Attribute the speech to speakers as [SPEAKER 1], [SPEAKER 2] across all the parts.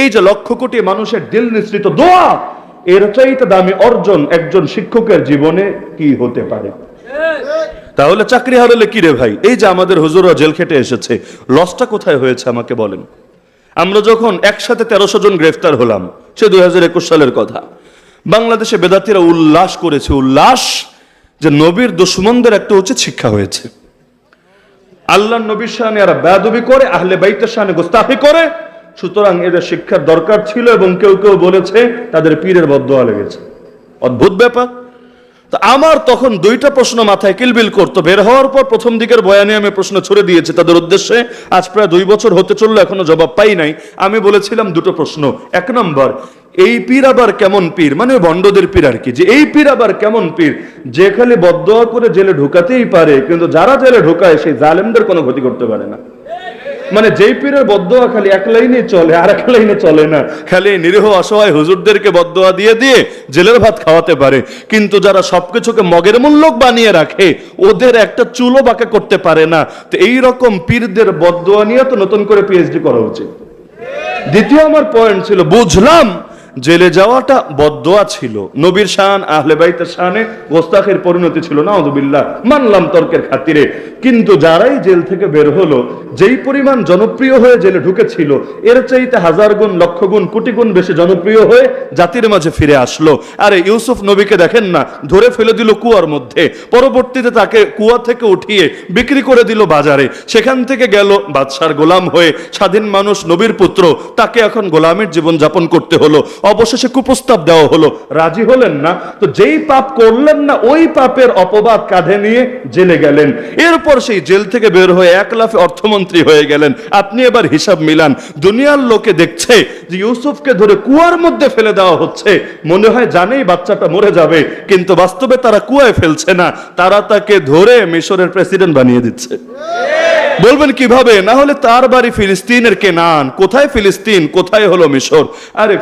[SPEAKER 1] এই যে লক্ষ কোটি মানুষের দিল নিঃসৃত দোয়া, এর চাইতে দামি অর্জন একজন শিক্ষকের জীবনে কি হতে পারে? তাহলে চাকরি হারালে কি রে ভাই? এই যে আমাদের হুজুররা জেল খেটে এসেছে, লসটা কোথায় হয়েছে আমাকে বলেন? আমরা যখন একসাথে তেরোশো জন গ্রেফতার হলাম, সে দুই হাজার একুশ সালের কথা। বাংলাদেশে বেদাতিরা উল্লাস করেছে, উল্লাস যে নবীর দুশ্মনদের একটা উচিত শিক্ষা হয়েছে। আল্লাহ নবীর শানে এরা বেদবি করে, আহলে বাইতের শানে গোস্তাফি করে সুতরাং এদের শিক্ষার দরকার ছিল এবং কেউ কেউ বলেছে তাদের পীরের বদোয়া লেগেছে। অদ্ভুত ব্যাপার। তো আমার তখন দুইটা প্রশ্ন মাথায় কিলবিল করতো। বের হওয়ার পর প্রথম দিকের বয়ানে আমি প্রশ্ন ছুড়ে দিয়েছি। তাদের উদ্দেশ্যে আজ প্রায় দুই বছর হতে চলল, এখনও জবাব পাই নাই। আমি বলেছিলাম দুটো প্রশ্ন। এক নম্বর, এই পীর আবার কেমন পীর? মানে বন্ডদের পীর আর কি। যে এই পীর আবার কেমন পীর? যে খালি বদোয়া করে জেলে ঢুকাতেই পারে, কিন্তু যারা জেলে ঢুকায় সেই জালেমদের কোনো ক্ষতি করতে পারে না। মানে যেই পীরের বদোয়া খালি এক লাইনে চলে, আর এক লাইনে চলে না। খালি নিরীহ অসহায় হুজুরদেরকে বদোয়া দিয়ে দিয়ে জেলের ভাত খাওয়াতে পারে। কিন্তু যারা সবকিছুকে মগের মূল্যক বানিয়ে রাখে, ওদের একটা চুলো বাঁকা করতে পারে না। তো এই রকম পীরদের বদোয়া নিয়ে তো নতুন করে পিএইচডি করা উচিত। দ্বিতীয় আমার পয়েন্ট ছিল, বুঝলাম জেলে যাওয়াটা বদোয়া ছিল। নবীর শান, আহলে বাইতের শানে গোস্তাখের পরিণতি ছিল না অদুবিল্লাহ মানলাম তর্কের খাতিরে। কিন্তু যারাই জেল থেকে বের হলো, যেই পরিমাণ জনপ্রিয় হয়ে জেলে ঢুকেছিল, এর চাইতে হাজার গুণ, লক্ষ গুণ, কোটি গুণ বেশি জনপ্রিয় হয়ে জাতির মাঝে ফিরে আসলো। আরে ইউসুফ নবীকে দেখেন না, ধরে ফেলে দিল কুয়ার মধ্যে। পরবর্তীতে তাকে কুয়া থেকে উঠিয়ে বিক্রি করে দিল বাজারে। সেখান থেকে গেল বাদশার গোলাম হয়ে। স্বাধীন মানুষ নবীর পুত্র, তাকে এখন গোলামের জীবন যাপন করতে হলো। অবশেষে কুপ্রস্তাব দেওয়া হলো। রাজি হলেন না? তো যেই পাপ করলেন না, ওই পাপের অপবাদ কাঁধে নিয়ে জেলে গেলেন। এরপর সেই জেল থেকে বের হয়ে এক লাফে অর্থমন্ত্রী হয়ে গেলেন। আপনি এবার হিসাব মিলান। দুনিয়ার লোকে দেখছে যে ইউসুফকে ধরে কুয়ার মধ্যে ফেলে দেওয়া হচ্ছে। মনে হয় জানেই বাচ্চাটা মরে যাবে, কিন্তু বাস্তবে তারা কুয়ায় ফেলছে না। তারা তাকে ধরে মিশরের প্রেসিডেন্ট বানিয়ে দিচ্ছে। বলবেন কীভাবে? না হলে তার বাড়ি ফিলিস্তিনের কেনান। কোথায় ফিলিস্তিন? কোথায় হলো মিশর? আরে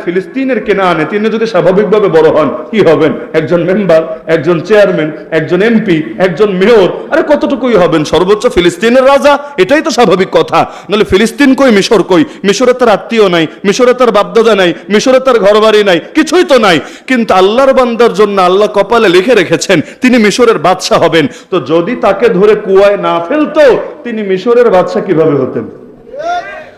[SPEAKER 1] ফিলিস্তিনের কেনানে তিনি যদি স্বাভাবিকভাবে বড় হন, কি হবেন? একজন মেম্বার, একজন চেয়ারম্যান, একজন এমপি, একজন মেয়র, আরে কতটুকুই হবেন? সর্বোচ্চ ফিলিস্তিনের রাজা? এটাই তো স্বাভাবিক কথা। নাহলে ফিলিস্তিন কই, মিশর কই? মিশরে তার আত্মীয় নাই, মিশরে তার বাপদাদা নাই, মিশরে তার ঘরবাড়ি নাই, কিছুই তো নাই। কিন্তু আল্লাহর বান্দার জন্য আল্লাহ কপালে লিখে রেখেছেন, তিনি মিশরের বাদশাহ হবেন। তো যদি তাকে ধরে কুয়ায় না ফেলতো, তিনি মিশরের বাদশাহ কীভাবে হতেন?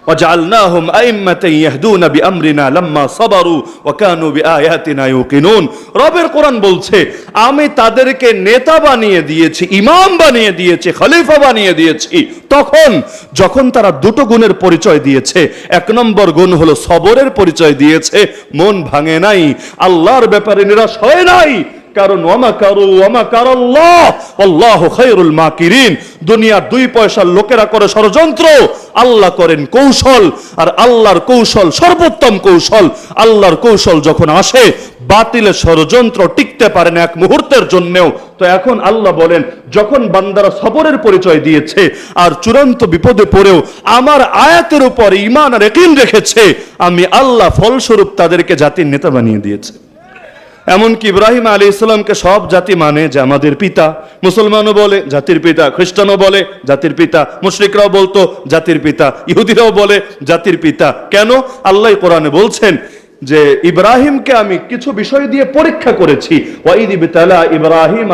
[SPEAKER 1] وجعلناهم أئمة يهدون بأمرنا لما صبروا وكانوا بآياتنا يوقنون রবের কোরআন বলছে আমি তাদেরকে নেতা বানিয়ে দিয়েছি ইমাম বানিয়ে দিয়েছি খলিফা বানিয়ে দিয়েছি তখন যখন তারা দুটো গুণের পরিচয় দিয়েছে এক নম্বর গুণ হলো সবরের পরিচয় দিয়েছে মন ভাঙে নাই আল্লাহর ব্যাপারে নিরাশ হয় নাই কারণ ওয়ামা কারু ওয়ামা কারাল্লাহ আল্লাহ খায়রুল মাকিরিন দুনিয়ার দুই পয়সার লোকেরা করে ষড়যন্ত্র আল্লাহ করেন কৌশল, আর আল্লাহর কৌশল সর্বোত্তম কৌশল। আল্লাহর কৌশল যখন আসে বাতিলের ষড়যন্ত্র টিকতে পারে না এক মুহূর্তের জন্যেও। তো এখন আল্লাহ বলেন, যখন বান্দারা সবরের পরিচয় দিয়েছে, আর চূড়ান্ত বিপদে পড়েও আমার আয়াতের উপর ইমান আর রেখেছে, আমি আল্লাহ ফলস্বরূপ তাদেরকে জাতির নেতা বানিয়ে দিয়েছে। এমনকি ইব্রাহিম আলী ইসলামকে সব জাতি মানে যে আমাদের পিতা। মুসলমানও বলে, জাতির পিতা। খ্রিস্টানও বলে, জাতির পিতা। মুশরিকরাও বলতো, জাতির পিতা। ইহুদিরাও বলে, জাতির পিতা। কেন? আল্লাহ কোরআনে বলছেন যে, ইব্রাহিমকে আমি কিছু বিষয় দিয়ে পরীক্ষা করেছি। ইব্রাহিম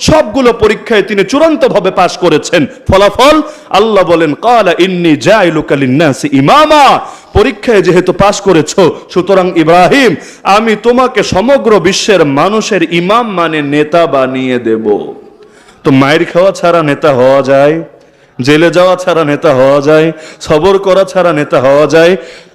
[SPEAKER 1] সবগুলো পরীক্ষায় তিনি চূড়ান্ত ভাবে পাশ করেছেন। ফলাফল? আল্লাহ বলেন ক্বালা ইন্নি জাইলুকা লিন-নাসি ইমামা। পরীক্ষায় যেহেতু পাশ করেছ, সুতরাং ইব্রাহিম, আমি তোমাকে সমগ্র বিশ্বের মানুষের ইমাম মানে নেতা বানিয়ে দেব। তো মায়ের খাওয়া ছাড়া নেতা হওয়া যায়, জেলে যাওয়া ছাড়া নেতা হওয়া যায়, সবর করা ছাড়া নেতা হওয়া যায়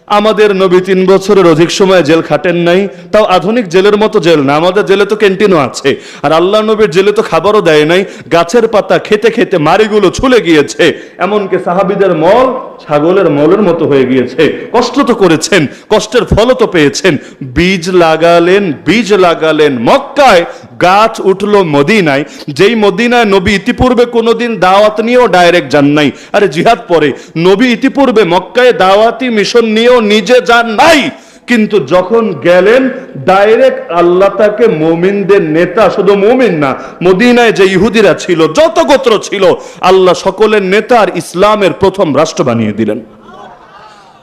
[SPEAKER 1] আমাদের নবী তিন বছরের অধিক সময় জেল খাটেন নাই, তাও আধুনিক জেলের মতো জেল না। আমাদের জেলে তো ক্যান্টিনও আছে। আর আল্লাহ নবীর জেলে তো খাবারও দেয় নাই। গাছের পাতা খেতে খেতে মারিগুলো ছুলে গিয়েছে। এমনকি সাহাবিদের মল ছাগলের মলের মতো হয়ে গিয়েছে। কষ্ট তো করেছেন, কষ্টের ফলও তো পেয়েছেন। বীজ লাগালেন বীজ লাগালেন। মক্কায় গাছ উঠল মদিনায়। যেই মদিনায় নবী ইতিপূর্বে কোনোদিন দাওয়াত নিয়েও ডাইরেক্ট যান নাই। আরে জিহাদ পরে, নবী ইতিপূর্বে মক্কায় দাওয়াতি মিশন নিয়েও নিজে যান নাই। কিন্তু যখন গেলেন ডাইরেক্ট আল্লাহ তাকে মোমিনদের নেতা, শুধু মোমিন না, মদিনায় যে ইহুদিরা ছিল, যত গোত্র ছিল, আল্লাহ সকলের নেতা আর ইসলামের প্রথম রাষ্ট্র বানিয়ে দিলেন।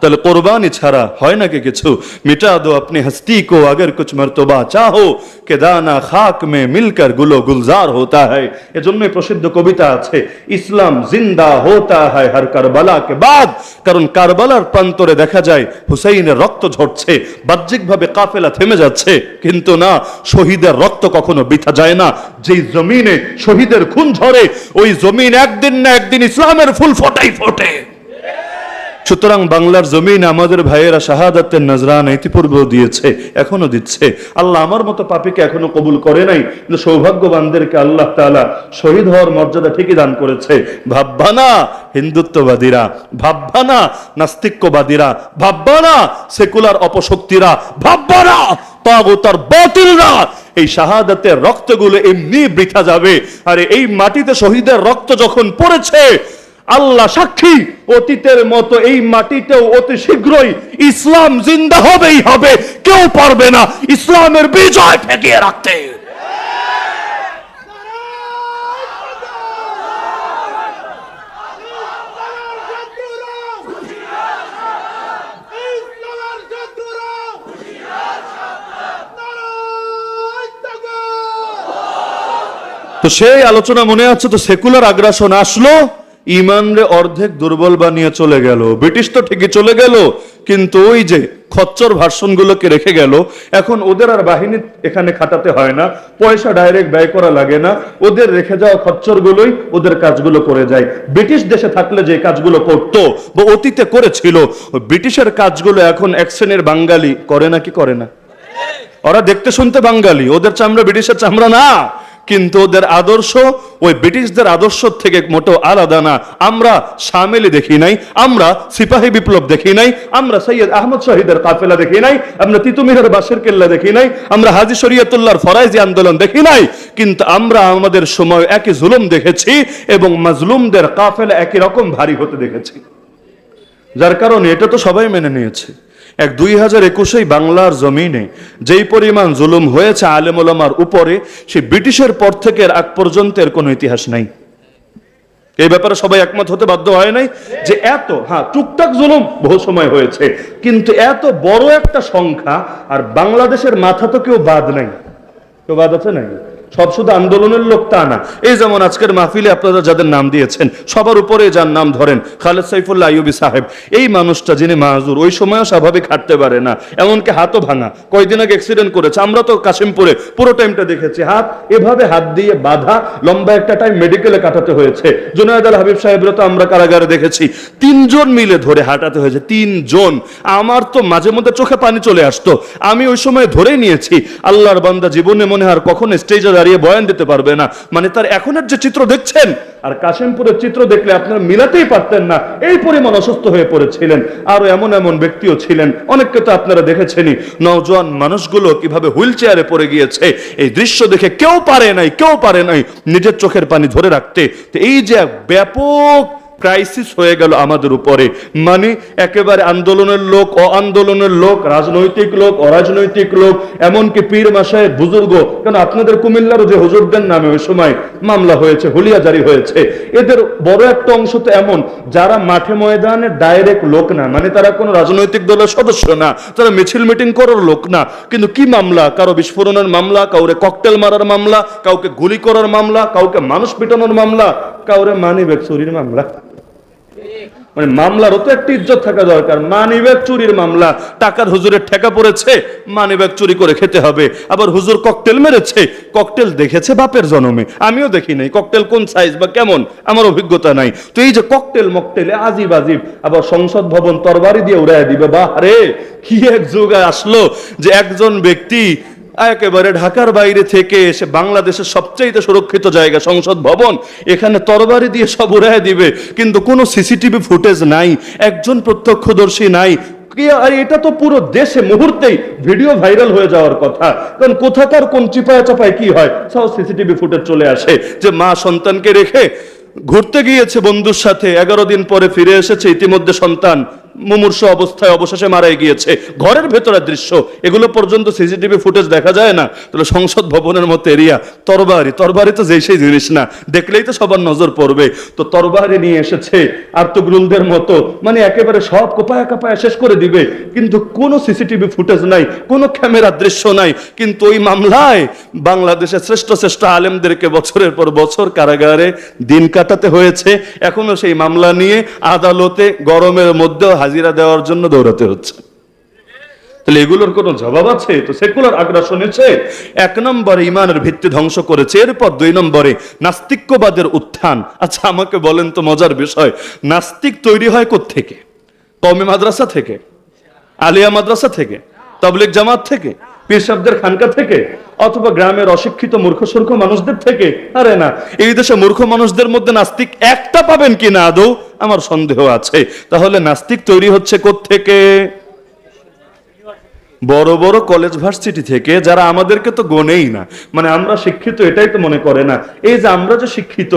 [SPEAKER 1] তাহলে কোরবানি ছাড়া হয় নাকি কিছু? মিটা দো আপনি হস্তি কো, আগের কুচ মর্তবা চাহো। কে দানা খাক মে মিলকরগুলো গুলজার হতা হয় এজন্যই প্রসিদ্ধ কবিতা আছে, ইসলাম জিন্দা হতা হয় হর কারবালা কে বাদ। কারণ কারবালার প্রান্তরে দেখা যায়, হুসাইনের রক্ত ঝরছে বাহ্যিক ভাবে কাফেলা থেমে যাচ্ছে। কিন্তু না, শহীদের রক্ত কখনো বিথা যায় না। যেই জমিনে শহীদের খুন ঝরে, ওই জমিন একদিন না একদিন ইসলামের ফুল ফোটাই ফোটে। সুতরাং বাংলার জমিন আমাদের ভাইয়েরা শাহাদাতের নজরান ইতিপূর্বেও দিয়েছে এখনও দিচ্ছে। আল্লাহ আমার মতো পাপিকে এখনও কবুল করে নাই, কিন্তু সৌভাগ্যবানদেরকে আল্লাহ তাআলা শহীদ হওয়ার মর্যাদা ঠিকই দান করেছে। ভাববা না হিন্দুত্ববাদীরা ভাববা না নাস্তিক্যবাদীরা ভাববা না সেকুলার অপশক্তিরা ভাববা না তাগুতার বাতিলরা। এই শাহাদাতের রক্তগুলো এমনি বৃথা যাবে, আরে এই মাটিতে শহীদের রক্ত যখন পড়েছে আল্লাহ সাক্ষী, অতীতের মতো এই মাটিতেও অতি শীঘ্রই ইসলাম জিন্দা হবেই হবে। কেউ পারবে না ইসলামের বিজয় ঠেকিয়ে রাখতে। তো সেই আলোচনা মনে আছে, তো সেকুলার আগ্রাসন আসলো। ইমানরে অর্ধেক দুর্বল বানিয়ে চলে গেল। ব্রিটিশ তো ঠিকই চলে গেল, কিন্তু ওই যে খচ্চর ভার্সন গুলোকে রেখে গেল, এখন ওদের আর বাহিনী এখানে খাটাতে হয় না, পয়সা ডাইরেক্ট ব্যয় করা লাগে না, ওদের রেখে যাওয়া খচ্চর গুলোই ওদের কাজগুলো করে যায়। ব্রিটিশ দেশে থাকলে যে কাজগুলো করতো বা অতীতে করেছিল, ব্রিটিশের কাজগুলো এখন এক শ্রেণির বাঙালি করে না কি করে না? ওরা দেখতে শুনতে বাঙালি, ওদের চামড়া ব্রিটিশের চামড়া না। কিন্তু ওদের আদর্শ, ওই ব্রিটিশদের আদর্শ থেকে মোটো আলাদা না। আমরা সামেলি দেখি নাই, আমরা সিপাহী বিপ্লব দেখি নাই, আমরা সৈয়দ আহমদ শহীদের কাফেলা দেখি নাই, আমরা তিতুমিরের বাসের কেল্লা দেখি নাই, আমরা হাজি শরিয়তুল্লাহর ফরাইজি আন্দোলন দেখি নাই, কিন্তু আমরা আমাদের সময় একই জুলুম দেখেছি এবং মাজলুমদের কাফেলা একই রকম ভারী হতে দেখেছি। যার কারণে এটা তো সবাই মেনে নিয়েছে। এক দুই হাজার একুশেই বাংলার জমিনে যেই পরিমাণ জুলুম হয়েছে আলেমুলামার উপরে সে ব্রিটিশের পর থেকে আগ পর্যন্ত এর কোনো ইতিহাস নাই। এই ব্যাপারে সবাই একমত হতে বাধ্য হয় নাই যে এত হ্যাঁ টুকটাক জুলুম বহু সময় হয়েছে, কিন্তু এত বড় একটা সংখ্যা আর বাংলাদেশের মাথা তো কেউ বাদ নাই। কেউ বাদ আছে নাই? সব শুধু আন্দোলনের লোক তা না। এই যেমন আজকের মাহফিলে আপনারা যাদের নাম দিয়েছেন, সবার উপরে যার নাম ধরেন, খালেদ সাইফুল্লাহ আইয়ুবী সাহেব, এই মানুষটা যিনি মাহাজুর ওই সময়ও স্বাভাবিক হাঁটতে পারে না, এমনকি হাতও ভাঙা। কয়দিন আগে অ্যাক্সিডেন্ট করেছে, আমরা তো কাশিমপুরে পুরো টাইমটা দেখেছি। হাত এভাবে হাত দিয়ে বাধা, লম্বা একটা টাইম মেডিকেলে কাটাতে হয়েছে। জুনায়দ আল হাবিব সাহেবরা তো আমরা কারাগারে দেখেছি, তিনজন মিলে ধরে হাঁটাতে হয়েছে, তিনজন। আমার তো মাঝে মধ্যে চোখে পানি চলে আসতো। আমি ওই সময় ধরেই নিয়েছি, আল্লাহর বান্দা জীবনে মনে হয় আর কখনো স্টেজে দাঁড়িয়ে বয়ান দিতে পারবে না। মানে তার এখনের যে চিত্র দেখছেন, আর কাশিমপুরের চিত্র দেখলে আপনারা মিলাতেই পারতেন না, এই পরিমাণ অসুস্থ হয়ে পড়েছিলেন। আরও এমন এমন ব্যক্তিও ছিলেন, অনেককে তো আপনারা দেখেছেনই। নওজোয়ান মানুষগুলো কীভাবে হুইল চেয়ারে পড়ে গিয়েছে, এই দৃশ্য দেখে কেউ পারে নাই, কেউ পারে নাই নিজের চোখের পানি ধরে রাখতে। এই যে ব্যাপক ক্রাইসিস হয়ে গেল আমাদের উপরে। মানে একেবারে আন্দোলনের লোক অ আন্দোলনের লোক, রাজনৈতিক লোক, অরাজনৈতিক লোক, এমনকি পীর মাসায় বুজুর্গ। কেন আপনাদের কুমিল্লারও যে হুজুরদের নামে ওই সময় মামলা হয়েছে, হুলিয়া জারি হয়েছে, এদের বড় একটা অংশ তো এমন, যারা মাঠে ময়দানে ডাইরেক্ট লোক না মানে তারা কোনো রাজনৈতিক দলের সদস্য না, তারা মিছিল মিটিং করার লোক না। কিন্তু কি মামলা? কারও বিস্ফোরণের মামলা, কাউরে ককটেল মারার মামলা, কাউকে গুলি করার মামলা, কাউকে মানুষ পিটানোর মামলা, কাউরে মানি ব্যাগ চুরির মামলা। মানে মামলারও তো ইজ্জত থাকা দরকার। চুরির মামলা। টাকার হুজুরের ঠেকা পড়েছে চুরি করে খেতে হবে। আবার হুজুর ককটেল মেরেছে, ককটেল দেখেছে বাপের জনমে। আমিও দেখি নাই ককটেল কোন সাইজ বা কেমন, আমার অভিজ্ঞতা নাই। তো এই যে ককটেল মকটেলে আজিব আজিব, আবার সংসদ ভবন তরবারি দিয়ে উড়াই দিবে বাহ রে কি এক যুগ আসলো যে একজন ব্যক্তি একেবারে ঢাকার বাইরে থেকে এসে বাংলাদেশের সবচেয়ে সুরক্ষিত জায়গা সংসদ ভবন, এখানে তরবারি দিয়ে সব উড়ায় দিবে, কিন্তু কোনো সিসিটিভি ফুটেজ নাই, একজন প্রত্যক্ষদর্শী নাই। আর এটা তো পুরো দেশে মুহূর্তেই ভিডিও ভাইরাল হয়ে যাওয়ার কথা। কারণ কোথাকার কোন চিপায় চাপায় কি হয়? সব সিসিটিভি ফুটেজ চলে আসে যে মা সন্তানকে রেখে ঘুরতে গিয়েছে বন্ধুর সাথে, এগারো দিন পরে ফিরে এসেছে, ইতিমধ্যে সন্তান মুমূর্ষ অবস্থায় অবশেষে মারাই গিয়েছে। ঘরের ভেতরের দৃশ্য, এগুলো পর্যন্ত সিসিটিভি ফুটেজ দেখা যায় না। তাহলে সংসদ ভবনের মতো এরিয়া, তরবারি তরবারি তো যেই সেই জিনিস না, দেখলেই তো সবার নজর পড়বে। তো তরবারি নিয়ে এসেছে, আর তো গ্রুলদের মতো মানে একেবারে সব কোপায়া কাপায়া শেষ করে দিবে। কিন্তু কোনো সিসিটিভি ফুটেজ নাই, কোনো ক্যামেরার দৃশ্য নাই। কিন্তু ওই মামলায় বাংলাদেশের শ্রেষ্ঠ শ্রেষ্ঠ আলেমদেরকে বছরের পর বছর কারাগারে দিন কাটাতে হয়েছে, এখনও সেই মামলা নিয়ে আদালতে গরমের মধ্যেও হাজিরা দেওয়ার জন্য দৌড়াতে হচ্ছে। তাহলে এগুলোর কোনো জবাব আছে? তো সেকুলার আগ্রাসন এক নম্বরে ইমানের ভিত্তি ধ্বংস করেছে, এরপর দুই নম্বরে নাস্তিক্যবাদের উত্থান। আচ্ছা আমাকে বলেন তো মজার বিষয়, নাস্তিক তৈরি হয় থেকে কমে মাদ্রাসা থেকে? আলিয়া মাদ্রাসা থেকে? তবলিক জামাত থেকে? পীর সাহেবদের খানকা থেকে, অথবা গ্রামের অশিক্ষিত মূর্খ সূর্খ মানুষদের থেকে? আরে না, এই দেশে মূর্খ মানুষদের মধ্যে নাস্তিক একটা পাবেন কি না আদৌ? আমার সন্দেহ আছে। তাহলে নাস্তিক তৈরি হচ্ছে থেকে বড় বড় কলেজ ভার্সিটি থেকে যারা আমাদেরকে তো গনেই না। মানে আমরা শিক্ষিত, এটাই তো মনে করে না। এই যে আমরা যে শিক্ষিত,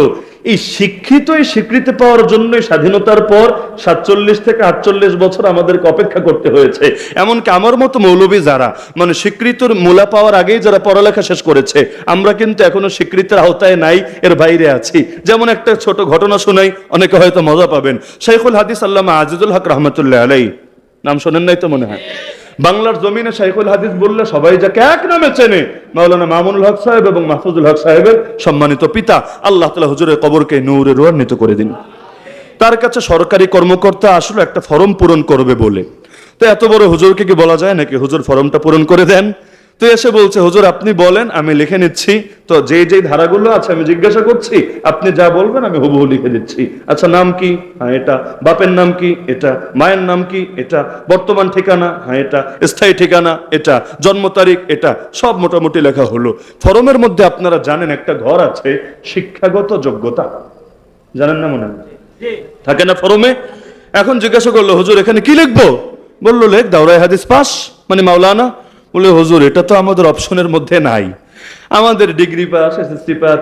[SPEAKER 1] এই শিক্ষিত এই স্বীকৃতি পাওয়ার জন্যই স্বাধীনতার পর সাতচল্লিশ থেকে আটচল্লিশ বছর আমাদেরকে অপেক্ষা করতে হয়েছে। এমনকি আমার মতো মৌলবী যারা মানে স্বীকৃতির মূলা পাওয়ার আগেই যারা পড়ালেখা শেষ করেছে, আমরা কিন্তু এখনও স্বীকৃতির আওতায় নাই, এর বাইরে আছি। যেমন একটা ছোট ঘটনা শোনাই, অনেকে হয়তো মজা পাবেন। শাইখুল হাদিস আল্লামা আজিজুল হক রহমতুল্লাহ আলাই নাম শোনেন নাই তো মনে হয়? বাংলার জমিনে শাইখুল হাদিস বললে সবাই যাকে এক নামে চেনে, মাওলানা মামুনুল হক সাহেব এবং মাহফুজুল হক সাহেবের সম্মানিত পিতা। আল্লাহ তালা হুজুরের কবরকে নৌরে রোয়ান্বিত করে দিন। তার কাছে সরকারি কর্মকর্তা আসলে একটা ফরম পূরণ করবে বলে। তো এত বড় হুজুরকে কি বলা যায় নাকি হুজুর ফরমটা পূরণ করে দেন? তো এসে বলছে হুজুর আপনি বলেন আমি লিখে নিচ্ছি। তো যে যে ধারাগুলো আছে আমি জিজ্ঞাসা করছি আপনি যা বলবেন আমি হুবহু লিখে দিচ্ছি। আচ্ছা নাম কি? হ্যাঁ এটা। বাপের নাম কি? এটা। মায়ের নাম কি? এটা। বর্তমান ঠিকানা? হ্যাঁ এটা। স্থায়ী ঠিকানা? এটা। জন্ম তারিখ? এটা। সব মোটামুটি লেখা হলো। ফরমের মধ্যে আপনারা জানেন একটা ঘর আছে শিক্ষাগত যোগ্যতা। জানেন না মনে থাকে না ফরমে? এখন জিজ্ঞাসা করল হুজুর এখানে কি লিখব? বলল লেখ দাওরাই হাদিস পাস। মানে মাওলানা বলে হজুর এটা তো আমাদের অপশনের মধ্যে নাই। আমাদের degree pass SSC pass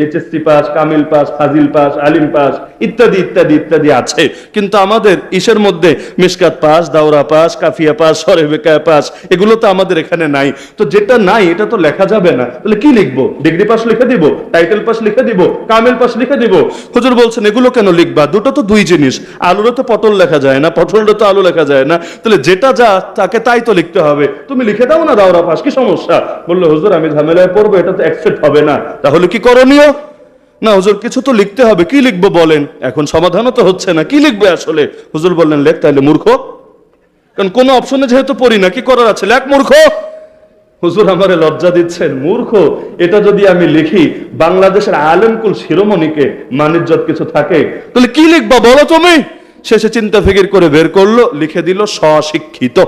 [SPEAKER 1] HSC pass, Kamil pass, Fazil pass, Alim pass, ইত্যাদি ইত্যাদি ইত্যাদি আছে। কিন্তু আমাদের ইসের মধ্যে Mishkat pass, Dawra pass, Kafiya pass সরেবেকা pass, এগুলো তো আমাদের এখানে নাই। তো যেটা নাই, এটা তো লেখা যাবে না। তাহলে কি লিখব? ডিগ্রি পাস লিখে দিব, টাইটেল পাস লিখে দিব, কামিল পাস লিখে দিব। হুজুর বলছেন, এগুলো কেন লিখবা? দুটো তো দুই জিনিস। আলুরও তো পটল লেখা যায় না পটলটা তো আলু লেখা যায় না। তাহলে যেটা যা, তাকে তাই তো লিখতে হবে। তুমি লিখে দাও না দাওরা পাস, কি সমস্যা? বলল, হুজুর, আমি ঝামেলায় পড়ব এটা তো অ্যাকসেপ্ট হবে না। তাহলে কি করণীয়? না, হুজুর, কিছু তো লিখতে হবে। কি লিখব বলেন? এখন সমাধানও তো হচ্ছে না। কি লিখবে আসলে? হুজুর বললেন, লেখ তাহলে মূর্খ। কারণ কোনো অপশনে যেহেতু পড়ি না, কি করার আছে? লেখ মূর্খ। হুজুর আমারে লজ্জা দিচ্ছেন। মূর্খ, এটা যদি আমি লিখি, বাংলাদেশের আলেমকুল শিরোমণিকে মানিজ্যত কিছু থাকে, তাহলে কি লিখবা বলো তুমি? শেষে চিন্তা ফিকির করে বের করল, লিখে দিল স্বশিক্ষিত।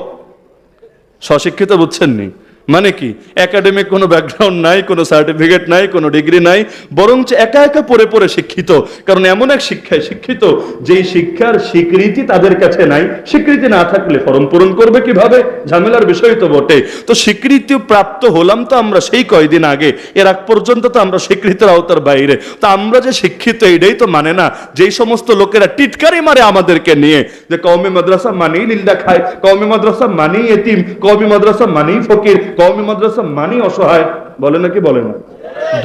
[SPEAKER 1] স্বশিক্ষিত বুঝছেন নি মানে কি? একাডেমিক কোনো ব্যাকগ্রাউন্ড নাই, কোনো সার্টিফিকেট নাই, কোনো ডিগ্রি নাই, বরঞ্চ একা একা পড়ে পড়ে শিক্ষিত। কারণ এমন এক শিক্ষায় শিক্ষিত, যেই শিক্ষার স্বীকৃতি তাদের কাছে নাই। স্বীকৃতি না থাকলে ফর্ম পূরণ করবে কীভাবে? ঝামেলার বিষয় তো বটে। তো স্বীকৃতি প্রাপ্ত হলাম তো আমরা সেই কয়দিন আগে। এর আগ পর্যন্ত তো আমরা স্বীকৃতির আওতার বাইরে। তো আমরা যে শিক্ষিত এটাই তো মানে না, যেই সমস্ত লোকেরা টিটকারি মারে আমাদেরকে নিয়ে। যে কওমি মাদ্রাসা মানেই লিল্লা খায়, কওমি মাদ্রাসা মানেই এতিম, কওমি মাদ্রাসা মানেই ফকির। কওমি মাদ্রাসা মানেই অসহায়, বলে নাকি বলে না?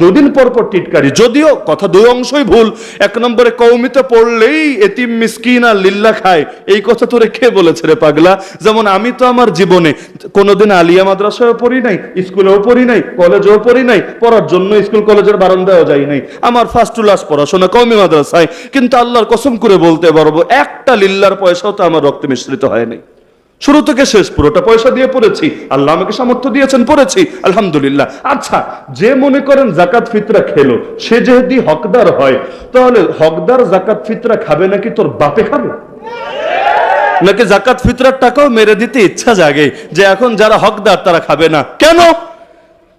[SPEAKER 1] দুদিন পর পর টিটকারি। যদিও কথা দুই অংশই ভুল, এক নম্বরে কৌমিতে পড়লেই এতিম মিসকিন আর লিল্লা খায়। এই কথা তোরে কে বলেছে রে পাগলা। যেমন আমি তো আমার জীবনে কোনোদিন আলিয়া মাদ্রাসায়ও পড়ি নাই, স্কুলেও পড়ি নাই, কলেজেও পড়ি নাই, পড়ার জন্য স্কুল কলেজের বারান্দায়ও যাই নাই। আমার ফার্স্ট টু লাস্ট পড়াশোনা কৌমি মাদ্রাসায়। কিন্তু আল্লাহর কসম করে বলতে পারব, একটা লিল্লার পয়সাও তো আমার রক্তে মিশ্রিত হয়নি শুরু থেকে শেষ, পুরোটা পয়সা দিয়ে পড়েছি। আল্লাহ আমাকে সামর্থ্য দিয়েছেন, পড়েছি। আলহামদুলিল্লাহ। আচ্ছা যে মনে করেন জাকাত ফিতরা খেলো, সে যেহেতু হকদার হয়, তাহলে হকদার জাকাত ফিতরা খাবে নাকি তোর বাপে খাবে? নাকি জাকাত ফিতরার টাকাও মেরে দিতে ইচ্ছা জাগে যে এখন যারা হকদার তারা খাবে না? কেন?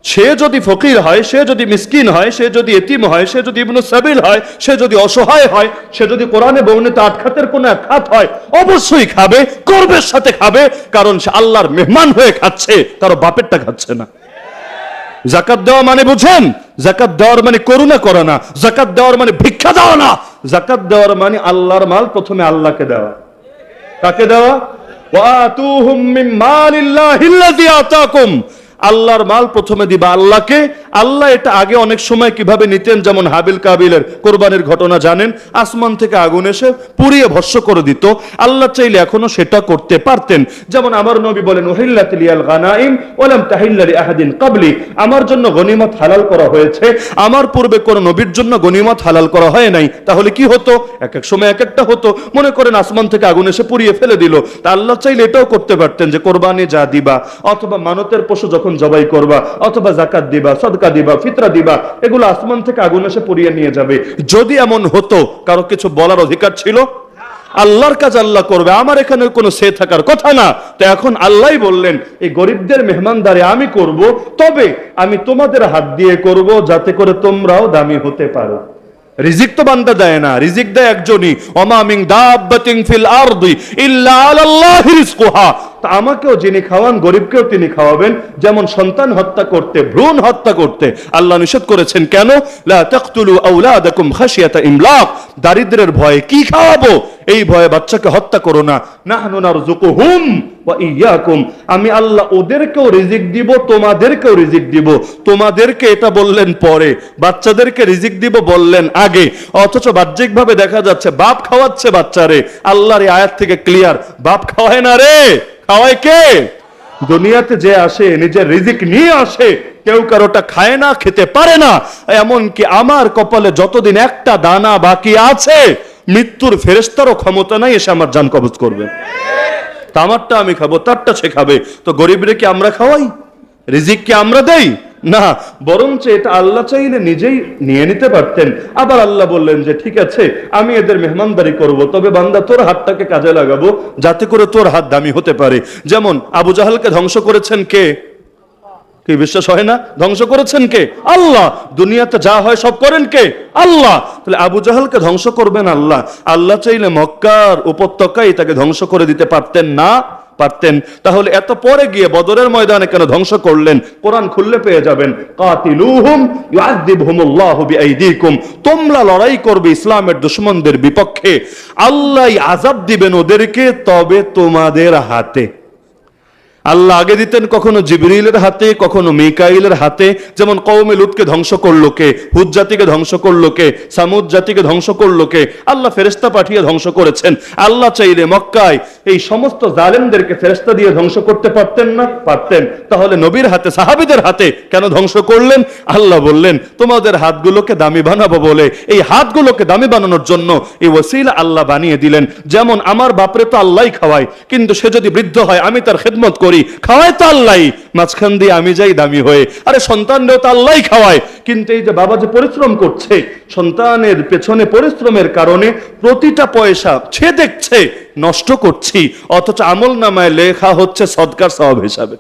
[SPEAKER 1] সে যদি ফকির হয়, সে যদি মিসকিন হয়, সে যদি এতিম হয়, সে যদি ইবনু সাবিল হয়, সে যদি অসহায় হয়, সে যদি কোরআনে বর্ণিত আট খাতের কোনো এক খাত হয়, অবশ্যই খাবে, গর্বের সাথে খাবে, কারণ সে আল্লাহর মেহমান হয়ে খাচ্ছে কারও বাপেরটা খাচ্ছে না। জাকাত দেওয়া মানে বুঝেন? জাকাত দেওয়ার মানে করুণা করে না, জাকাত দেওয়ার মানে ভিক্ষা দেওয়া না। জাকাত দেওয়ার মানে আল্লাহর মাল প্রথমে আল্লাহকে দেওয়া। কাকে দেওয়া? ওয়াতুহুম মিন মালিল্লাহিল্লাযী আতাকুম। আল্লাহর মাল প্রথমে দিবা আল্লাহকে। আল্লাহ এটা আগে অনেক সময় কীভাবে নিতেন, যেমন হাবিল কাবিলের কোরবানির ঘটনা জানেন, আসমান থেকে আগুন এসে পুড়িয়ে ভস্য করে দিত। আল্লাহ চাইলে এখনও সেটা করতে পারতেন। যেমন আমার নবী বলেন আহাদিন ক্বাবলি আমার জন্য গনিমত হালাল করা হয়েছে। আমার পূর্বে কোন নবীর জন্য গনিমত হালাল করা হয় নাই। তাহলে কি হতো? এক এক সময় এক একটা হতো। মনে করেন আসমান থেকে আগুন এসে পুড়িয়ে ফেলে দিল। তা আল্লাহ চাইলে এটাও করতে পারতেন যে, কোরবানি যা দিবা। অথবা মানতের পশু যখন জবাই করবা, অথবা জাকাত দিবা, সদকা দিবা, ফিতরা দিবা, এগুলো আসমান থেকে আগুন এসে পুড়িয়ে নিয়ে যাবে। যদি এমন হতো, কারও কিছু বলার অধিকার ছিল? আল্লাহর কাজ আল্লাহ করবে, আমার এখানে কোনো সে থাকার কথা না। তো এখন আল্লাহ বললেন, এই গরিবদের মেহমানদারে আমি করব, তবে আমি তোমাদের হাত দিয়ে করব, যাতে করে তোমরাও দামি হতে পারো। রিজিক তো বান্দা দেয় না, রিজিক দেয় একজনই। ওমা মিন দাব্বাতিন ফিল আরদি ইল্লা আলাল্লাহি রিজকুহা। তা আমাকেও যিনি খাওয়ান, গরিবকেও তিনি খাওয়াবেন। যেমন সন্তান হত্যা করতে, ভ্রূণ হত্যা করতে। আল্লাহ নিষেধ করেছেন কেন? লা তাকতুলু আওলাদাকুম খাশিয়াতা ইমলাক। দারিদ্রের ভয়ে কি খাওয়াবো? এই ভয়ে বাচ্চাকে হত্যা করো না। নাহনু নারযুকুহুম ওয়া ইয়াকুম। আমি আল্লাহ ওদেরকেও রিজিক দিব, তোমাদেরকেও রিজিক দিব। তোমাদেরকে এটা বললেন পরে, বাচ্চাদেরকে রিজিক দিব বললেন আগে। অথচ বাহ্যিকভাবে দেখা যাচ্ছে বাপ খাওয়াচ্ছে বাচ্চারে। আল্লাহর এই আয়াত থেকে ক্লিয়ার বাপ খাওয়ায় না রে, খাওয়ায় কে? দুনিয়াতে যে আসে, নিজের রিজিক নিয়ে আসে, কেউ কারোটা খায় না, খেতে পারে না। এমনকি আমার কপালে যতদিন একটা দানা বাকি আছে মৃত্যুর ফেরেস্তারও ক্ষমতা নাই, এসে আমার জান কবজ করবে। তামারটা আমি খাব, তারটা সে খাবে। তো গরিবরে কি আমরা খাওয়াই? রিজিক কি আমরা দেই? না, বরঞ্চ এটা আল্লাহ চাইলে নিজেই নিয়ে নিতে পারতেন। আবার আল্লাহ বললেন যে, ঠিক আছে, আমি এদের মেহমানদারি করব, তবে বান্দা, তোর হাতটাকে কাজে লাগাবো, যাতে করে তোর হাত দামি হতে পারে। যেমন আবু জাহালকে ধ্বংস করেছেন কে? কি বিশ্বাস হয় না? ধ্বংস করেছেন কে? আল্লাহ। দুনিয়াতে যা হয় সব করেন কে? আল্লাহ। তাহলে আবু জাহালকে ধ্বংস করবেন আল্লাহ। আল্লাহ চাইলে মক্কার উপত্যকায় তাকে ধ্বংস করে দিতে পারতেন না? পারতেন। তাহলে এত পরে গিয়ে বদরের ময়দানে কেন ধ্বংস করলেন? কোরআন খুললে পেয়ে যাবেন। তোমরা লড়াই করবে ইসলামের দুশমনদের বিপক্ষে। আল্লাহ আযাব দিবেন ওদেরকে, তবে তোমাদের হাতে। আল্লাহ আগে দিতেন কখনো জিবরিলের হাতে, কখনো মিকাইলের হাতে। যেমন কৌমে লুতকে ধ্বংস করল কে, হুদ জাতিকে ধ্বংস করল কে, সামুদ জাতিকে ধ্বংস করল কে, আল্লাহ ফেরেস্তা পাঠিয়ে ধ্বংস করেছেন। আল্লাহ চাইলে মক্কায় এই সমস্ত জালেমদেরকে ফেরেস্তা দিয়ে ধ্বংস করতে পারতেন না? পারতেন। তাহলে নবীর হাতে, সাহাবিদের হাতে কেন ধ্বংস করলেন? আল্লাহ বললেন, তোমাদের হাতগুলোকে দামি বানাবো বলে। এই হাতগুলোকে দামি বানানোর জন্য এই ওসিলা আল্লাহ বানিয়ে দিলেন। যেমন, আমার বাপরে তো আল্লাহ খাওয়ায়, কিন্তু সে যদি বৃদ্ধ হয়, আমি তার খেদমত করি। খাওয়ায় তো আল্লাহ মাঝখান দিয়ে আমি যাই দামি হয়ে। আরে সন্তানরেও তো আল্লাহ খাওয়ায়। কিন্তু এই যে বাবা যে পরিশ্রম করছে, সন্তানের পেছনে পরিশ্রমের কারণে প্রতিটা পয়সা সে দেখছে, নষ্ট করছি। অথচ আমল নামায় লেখা হচ্ছে সদকার সওয়াব হিসাবে।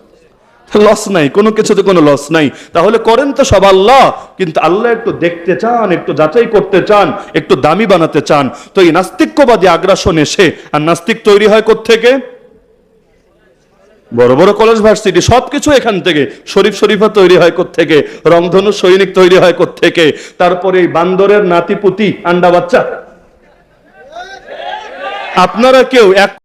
[SPEAKER 1] লস নাই, কোনো কিছুতে কোনো লস নাই। তাহলে করেন তো সব আল্লাহ। কিন্তু আল্লাহ একটু দেখতে চান, একটু যাচাই করতে চান, একটু দামি বানাতে চান। তো এই নাস্তিক্যবাদী আগ্রাসন এসে, আর নাস্তিক তৈরি হয় থেকে বড় বড় কলেজ ভার্সিটি, সবকিছু এখান থেকে। শরীফ শরীফা তৈরি হয় থেকে রংধনু সৈনিক তৈরি হয় থেকে তারপরে এই বান্দরের নাতিপুতি আন্ডা বাচ্চা। আপনারা কেউ এক